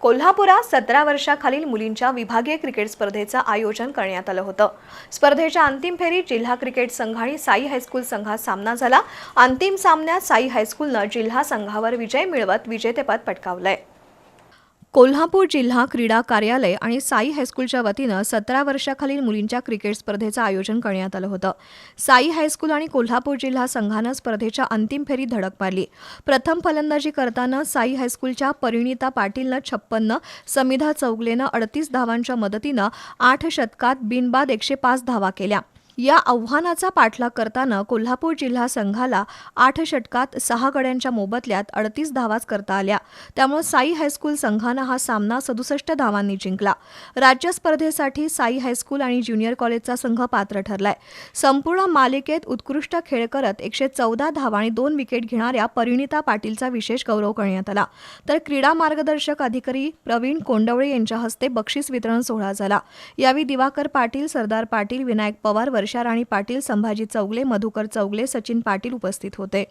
कोल्हापुरात सतरा वर्षाखालील मुलींच्या विभागीय क्रिकेट स्पर्धेचं आयोजन करण्यात आलं होतं. स्पर्धेच्या अंतिम फेरीत जिल्हा क्रिकेट संघ आणि साई हायस्कूल संघात सामना झाला. अंतिम सामन्यात साई हायस्कूलनं जिल्हा संघावर विजय मिळवत विजेतेपद पटकावलंय. कोल्हापूर जिल्हा क्रीडा कार्यालय आणि साई हायस्कूलच्या वतीनं सतरा वर्षाखालील मुलींच्या क्रिकेट स्पर्धेचं आयोजन करण्यात आलं होतं. साई हायस्कूल आणि कोल्हापूर जिल्हा संघानं स्पर्धेच्या अंतिम फेरीत धडक मारली. प्रथम फलंदाजी करताना साई हायस्कूलच्या परिणिता पाटीलनं छप्पन्न समिधा चौगलेनं अडतीस धावांच्या मदतीनं आठ शतकात बिनबाद एकशे पाच धावा केल्या. या आव्हानाचा पाठलाग करताना कोल्हापूर जिल्हा संघाला आठ षटकात सहा गड्यांच्या मोबदल्यात अडतीस धावाच करता आल्या. त्यामुळे साई हायस्कूल संघानं हा सामना सदुसष्ट धावांनी जिंकला. राज्य स्पर्धेसाठी साई हायस्कूल आणि ज्युनियर कॉलेजचा संघ पात्र ठरलाय. संपूर्ण मालिकेत उत्कृष्ट खेळ करत एकशे चौदा धावा आणि दोन विकेट घेणाऱ्या परिणिता पाटीलचा विशेष गौरव करण्यात आला. तर क्रीडा मार्गदर्शक अधिकारी प्रवीण कोंडवळे यांच्या हस्ते बक्षीस वितरण सोहळा झाला. यावेळी दिवाकर पाटील सरदार पाटील विनायक पवार वर्षा राणी पाटील संभाजी चौगले मधुकर चौगले सचिन पाटील उपस्थित होते.